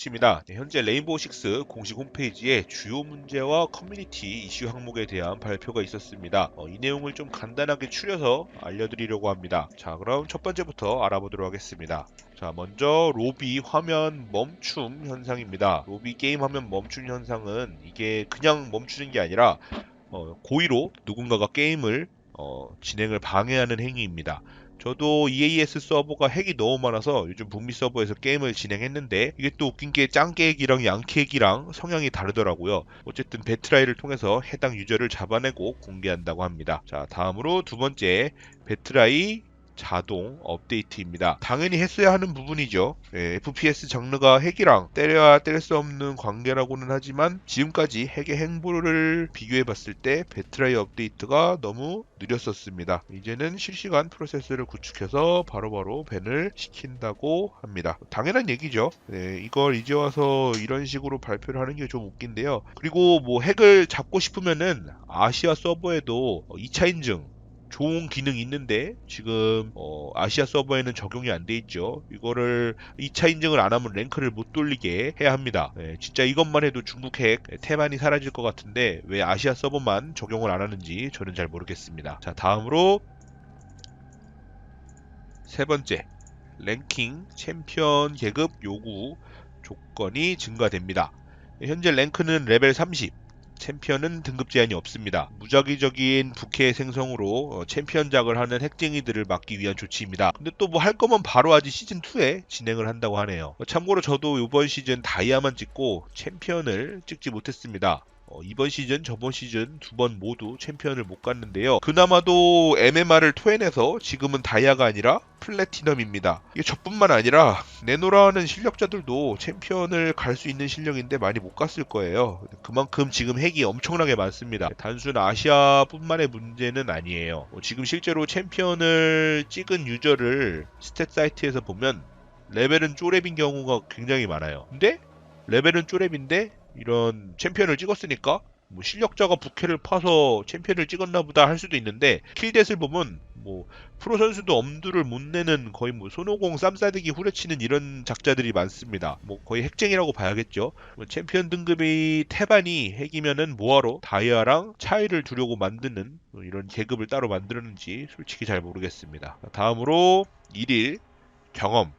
꼭지입니다. 네, 현재 레인보우 6 공식 홈페이지에 주요 문제와 커뮤니티 이슈 항목에 대한 발표가 있었습니다. 어, 이 내용을 좀 간단하게 추려서 알려드리려고 합니다. 자, 그럼 첫 번째부터 알아보도록 하겠습니다. 자, 먼저 로비 화면 멈춤 현상입니다. 로비 게임 화면 멈춤 현상은 이게 그냥 멈추는 게 아니라 어, 고의로 누군가가 게임을 어, 진행을 방해하는 행위입니다. 저도 EAS 서버가 핵이 너무 많아서 요즘 북미 서버에서 게임을 진행했는데 이게 또 웃긴 게 짱깨액이랑 양캐액이랑 성향이 다르더라고요. 어쨌든 배트라이를 통해서 해당 유저를 잡아내고 공개한다고 합니다. 자 다음으로 두 번째 배트라이 자동 업데이트입니다. 당연히 했어야 하는 부분이죠. 예, FPS 장르가 핵이랑 때려야 뗄수 없는 관계라고는 하지만 지금까지 핵의 행보를 비교해 봤을 때 배트라이 업데이트가 너무 느렸었습니다. 이제는 실시간 프로세스를 구축해서 바로바로 밴을 시킨다고 합니다. 당연한 얘기죠. 예, 이걸 이제 와서 이런 식으로 발표를 하는 게 좀 웃긴데요. 그리고 뭐 핵을 잡고 싶으면은 아시아 서버에도 2차 인증 좋은 기능이 있는데 지금 어, 아시아 서버에는 적용이 안 돼 있죠. 이거를 2차 인증을 안 하면 랭크를 못 돌리게 해야 합니다. 예, 진짜 이것만 해도 중국 핵 태만이 사라질 것 같은데 왜 아시아 서버만 적용을 안 하는지 저는 잘 모르겠습니다. 자 다음으로 세 번째 랭킹 챔피언 계급 요구 조건이 증가됩니다. 현재 랭크는 레벨 30, 챔피언은 등급 제한이 없습니다. 무작위적인 부캐 생성으로 어, 챔피언작을 하는 핵쟁이들을 막기 위한 조치입니다. 근데 또 뭐 할 거면 바로 하지 시즌2에 진행을 한다고 하네요. 어, 참고로 저도 이번 시즌 다이아만 찍고 챔피언을 찍지 못했습니다. 어, 이번 시즌, 저번 시즌 두 번 모두 챔피언을 못 갔는데요. 그나마도 MMR을 토해내서 지금은 다이아가 아니라 플래티넘입니다. 이게 저뿐만 아니라 내노라는 실력자들도 챔피언을 갈 수 있는 실력인데 많이 못 갔을 거예요. 그만큼 지금 핵이 엄청나게 많습니다. 단순 아시아뿐만의 문제는 아니에요. 어, 지금 실제로 챔피언을 찍은 유저를 스탯 사이트에서 보면 레벨은 쪼렙인 경우가 굉장히 많아요. 근데 레벨은 쪼렙인데 이런 챔피언을 찍었으니까 뭐 실력자가 부캐를 파서 챔피언을 찍었나 보다 할 수도 있는데 킬댓을 보면 뭐 프로 선수도 엄두를 못 내는 거의 뭐 손오공 쌈싸대기 후려치는 이런 작자들이 많습니다. 뭐 거의 핵쟁이라고 봐야겠죠. 뭐 챔피언 등급이 태반이 핵이면은 뭐하러 다이아랑 차이를 두려고 만드는 뭐 이런 계급을 따로 만들었는지 솔직히 잘 모르겠습니다. 다음으로 1일 경험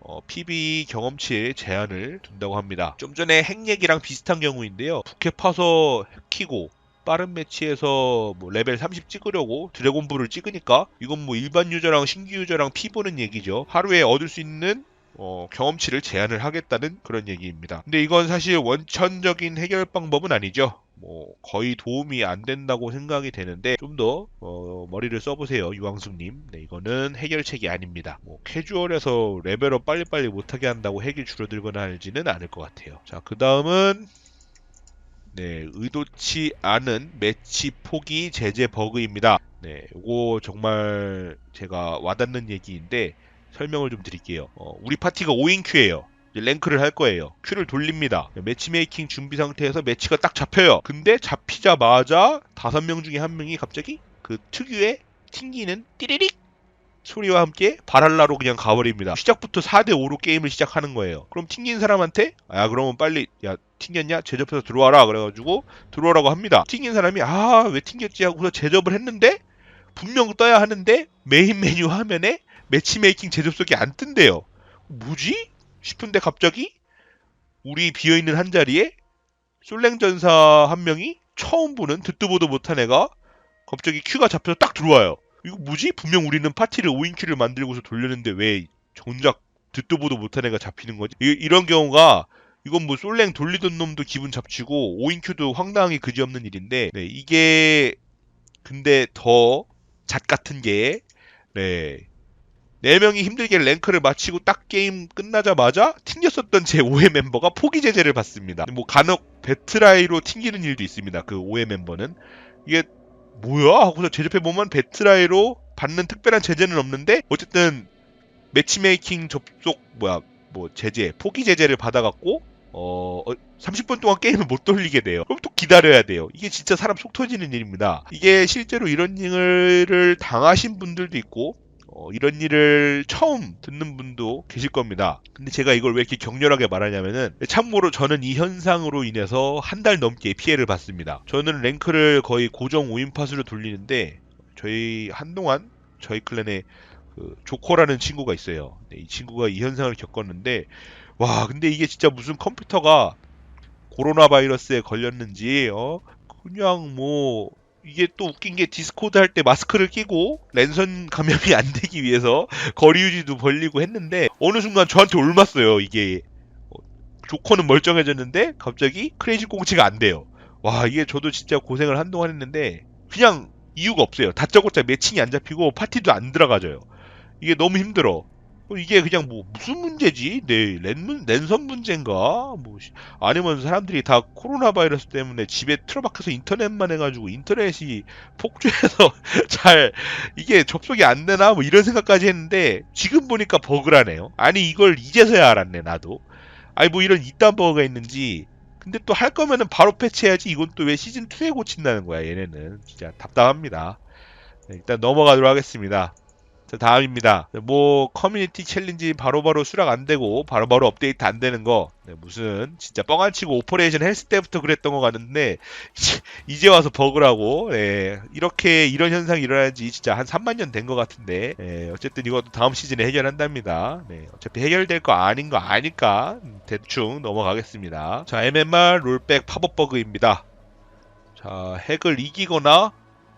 어, PB 경험치에 제한을 둔다고 합니다. 좀 전에 핵 얘기랑 비슷한 경우인데요. 부캐 파서 키고 빠른 매치에서 뭐 레벨 30 찍으려고 드래곤볼을 찍으니까 이건 뭐 일반 유저랑 신규 유저랑 피 보는 얘기죠. 하루에 얻을 수 있는 어, 경험치를 제한을 하겠다는 그런 얘기입니다. 근데 이건 사실 원천적인 해결 방법은 아니죠. 뭐 거의 도움이 안 된다고 생각이 되는데 좀더 어, 머리를 써보세요 유광숙님 네 이거는 해결책이 아닙니다 뭐 캐주얼에서 레벨업 빨리빨리 못하게 한다고 핵이 줄어들거나 하지는 않을 것 같아요 자 그 다음은 네 의도치 않은 매치 포기 제재 버그입니다 네 이거 정말 제가 와닿는 얘기인데 설명을 좀 드릴게요 어, 우리 파티가 5인 큐예요 랭크를 할 거예요. 큐를 돌립니다. 매치메이킹 준비 상태에서 매치가 딱 잡혀요. 근데 잡히자마자 다섯 명 중에 한 명이 갑자기 그 특유의 튕기는 띠리릭 소리와 함께 바랄라로 그냥 가버립니다. 시작부터 4대5로 게임을 시작하는 거예요. 그럼 튕긴 사람한테 아 그러면 빨리 야 튕겼냐? 제접해서 들어와라 그래가지고 들어오라고 합니다. 튕긴 사람이 아 왜 튕겼지 하고서 제접을 했는데 분명 떠야 하는데 메인 메뉴 화면에 매치메이킹 제접속이 안 뜬대요. 뭐지? 싶은데 갑자기 우리 비어있는 한 자리에 솔랭전사 한 명이 처음 보는 듣도 보도 못한 애가 갑자기 큐가 잡혀서 딱 들어와요. 이거 뭐지? 분명 우리는 파티를 5인 큐를 만들고서 돌렸는데 왜 정작 듣도 보도 못한 애가 잡히는 거지? 이, 런 경우가 이건 뭐 솔랭 돌리던 놈도 기분 잡치고 5인 큐도 황당하게 그지없는 일인데 네, 이게 근데 더 잣 같은 게 네, 4명이 힘들게 랭크를 마치고 딱 게임 끝나자마자 튕겼었던 제 5회 멤버가 포기 제재를 받습니다. 뭐 간혹 배트라이로 튕기는 일도 있습니다. 그 5회 멤버는. 이게 뭐야? 하고서 제접해 보면 배트라이로 받는 특별한 제재는 없는데 어쨌든 매치메이킹 접속 뭐야 뭐 제재 포기 제재를 받아갖고 어 30분 동안 게임을 못 돌리게 돼요. 그럼 또 기다려야 돼요. 이게 진짜 사람 속 터지는 일입니다. 이게 실제로 이런 일을 당하신 분들도 있고 어, 이런 일을 처음 듣는 분도 계실 겁니다. 근데 제가 이걸 왜 이렇게 격렬하게 말하냐면은 참고로 저는 이 현상으로 인해서 한 달 넘게 피해를 봤습니다. 저는 랭크를 거의 고정 5인팟으로 돌리는데 저희 한동안 저희 클랜에 그 조커라는 친구가 있어요. 네, 이 친구가 이 현상을 겪었는데 와 근데 이게 진짜 무슨 컴퓨터가 코로나 바이러스에 걸렸는지 어 그냥 뭐 이게 또 웃긴 게 디스코드 할 때 마스크를 끼고 랜선 감염이 안 되기 위해서 거리 유지도 벌리고 했는데 어느 순간 저한테 올맞어요 이게. 어, 조커는 멀쩡해졌는데 갑자기 크레이지 꽁치가 안 돼요. 와 이게 저도 진짜 고생을 한동안 했는데 그냥 이유가 없어요. 다짜고짜 매칭이 안 잡히고 파티도 안 들어가져요. 이게 너무 힘들어 어, 이게 그냥 뭐 무슨 문제지? 네, 랜, 랜선 문제인가? 뭐 시- 아니면 사람들이 다 코로나 바이러스 때문에 집에 틀어박혀서 인터넷만 해가지고 인터넷이 폭주해서 잘 이게 접속이 안 되나? 뭐 이런 생각까지 했는데 지금 보니까 버그라네요. 아니 이걸 이제서야 알았네 나도. 아니 뭐 이런 이딴 버그가 있는지. 근데 또 할 거면은 바로 패치해야지. 이건 또 왜 시즌 2에 고친다는 거야 얘네는. 진짜 답답합니다. 네, 일단 넘어가도록 하겠습니다. 자, 다음입니다. 뭐 커뮤니티 챌린지 바로바로 수락 안 되고 바로바로 업데이트 안 되는 거 네, 무슨 진짜 뻥안 치고 오퍼레이션 헬스 때부터 그랬던 것 같은데 이제- 와서 버그라고 예, 이렇게 이런 현상이 일어난 지 진짜 한 3만 년 된 것 같은데 예, 어쨌든 이것도 다음 시즌에 해결한답니다. 네, 어차피 해결될 거 아닌 거 아니까 음, 대충 넘어가겠습니다. 자 MMR 롤백 팝업 버그입니다. 자 핵을 이기거나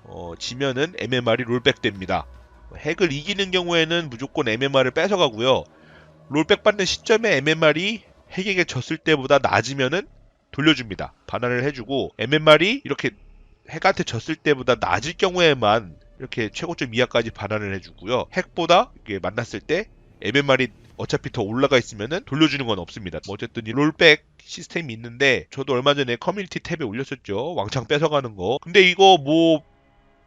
어, 지면은 MMR이 롤백 됩니다. 핵을 이기는 경우에는 무조건 MMR을 뺏어가고요. 롤백 받는 시점에 MMR이 핵에게 졌을 때보다 낮으면은 돌려줍니다. 반환을 해주고 MMR이 이렇게 핵한테 졌을 때보다 낮을 경우에만 이렇게 최고점 이하까지 반환을 해주고요. 핵보다 이게 만났을 때 MMR이 어차피 더 올라가 있으면은 돌려주는 건 없습니다. 뭐 어쨌든 이 롤백 시스템이 있는데 저도 얼마 전에 커뮤니티 탭에 올렸었죠. 왕창 뺏어가는 거. 근데 이거 뭐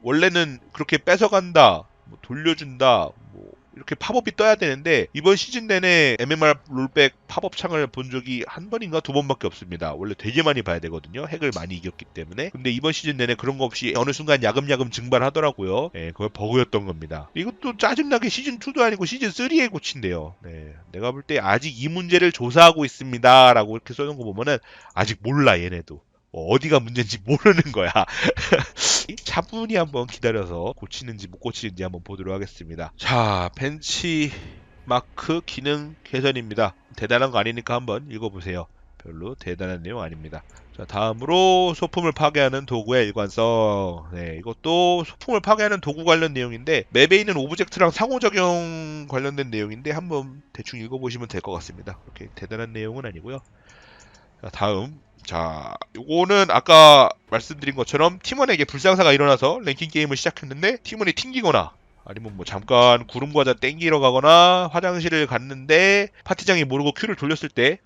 원래는 그렇게 뺏어간다, 뭐 돌려준다, 뭐 이렇게 팝업이 떠야 되는데 이번 시즌 내내 MMR 롤백 팝업 창을 본 적이 한 번인가 두 번밖에 없습니다. 원래 되게 많이 봐야 되거든요. 핵을 많이 이겼기 때문에. 근데 이번 시즌 내내 그런 거 없이 어느 순간 야금야금 증발하더라고요. 예, 그거 버그였던 겁니다. 이것도 짜증나게 시즌 2도 아니고 시즌 3에 고친대요. 네, 내가 볼 때 아직 이 문제를 조사하고 있습니다라고 이렇게 써놓은 거 보면은 아직 몰라 얘네도. 어, 어디가 문제인지 모르는 거야. 차분히 한번 기다려서 고치는지 못 고치는지 한번 보도록 하겠습니다. 자, 벤치 마크 기능 개선입니다. 대단한 거 아니니까 한번 읽어보세요. 별로 대단한 내용 아닙니다. 자, 다음으로 소품을 파괴하는 도구의 일관성. 네, 이것도 소품을 파괴하는 도구 관련 내용인데 맵에 있는 오브젝트랑 상호 작용 관련된 내용인데 한번 대충 읽어보시면 될 것 같습니다. 그렇게 대단한 내용은 아니고요. 자, 다음 자, 요거는 아까 말씀드린 것처럼 팀원에게 불상사가 일어나서 랭킹 게임을 시작했는데 팀원이 튕기거나 아니면 뭐 잠깐 구름 과자 땡기러 가거나 화장실을 갔는데 파티장이 모르고 큐를 돌렸을 때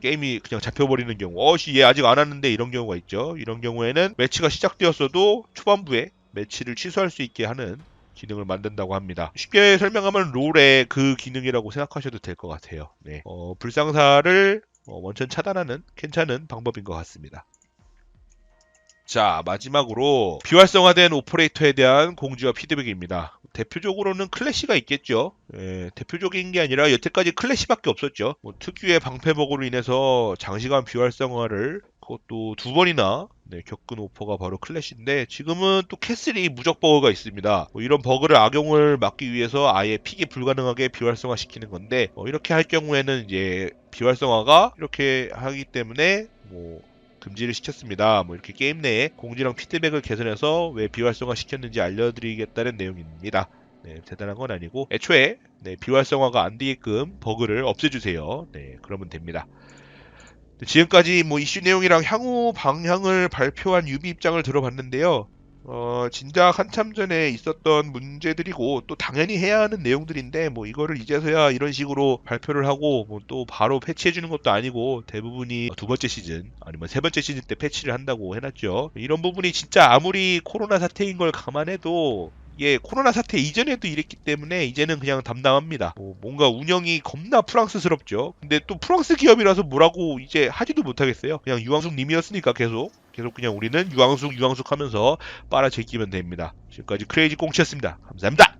게임이 그냥 잡혀버리는 경우 어씨 얘 아직 안 왔는데 이런 경우가 있죠 이런 경우에는 매치가 시작되었어도 초반부에 매치를 취소할 수 있게 하는 기능을 만든다고 합니다. 쉽게 설명하면 롤의 그 기능이라고 생각하셔도 될 것 같아요. 네. 어, 불상사를 어, 원천 차단하는 괜찮은 방법인 것 같습니다. 자, 마지막으로 비활성화된 오퍼레이터에 대한 공지와 피드백입니다. 대표적으로는 클래시가 있겠죠. 예, 대표적인 게 아니라 여태까지 클래시밖에 없었죠. 뭐 특유의 방패버그로 인해서 장시간 비활성화를 그것도 두 번이나 네, 겪은 오퍼가 바로 클래시인데 지금은 또 캐슬이 무적 버그가 있습니다. 뭐 이런 버그를 악용을 막기 위해서 아예 픽이 불가능하게 비활성화 시키는 건데 어, 이렇게 할 경우에는 이제 비활성화가 이렇게 하기 때문에 뭐 금지를 시켰습니다. 뭐 이렇게 게임 내에 공지랑 피드백을 개선해서 왜 비활성화 시켰는지 알려드리겠다는 내용입니다. 네, 대단한 건 아니고 애초에 네, 비활성화가 안 되게끔 버그를 없애주세요. 네, 그러면 됩니다. 네, 지금까지 뭐 이슈 내용이랑 향후 방향을 발표한 유비 입장을 들어봤는데요. 어, 진작 한참 전에 있었던 문제들이고 또 당연히 해야 하는 내용들인데 뭐 이거를 이제서야 이런 식으로 발표를 하고 뭐 또 바로 패치해 주는 것도 아니고 대부분이 두 번째 시즌 아니면 세 번째 시즌 때 패치를 한다고 해놨죠. 이런 부분이 진짜 아무리 코로나 사태인 걸 감안해도 예, 코로나 사태 이전에도 이랬기 때문에 이제는 그냥 담당합니다. 뭐 뭔가 운영이 겁나 프랑스스럽죠. 근데 또 프랑스 기업이라서 뭐라고 이제 하지도 못하겠어요. 그냥 유황숙 님이었으니까 계속 계속 그냥 우리는 유황숙 유황숙 하면서 빨아 제끼면 됩니다. 지금까지 크레이지 꽁치였습니다. 감사합니다.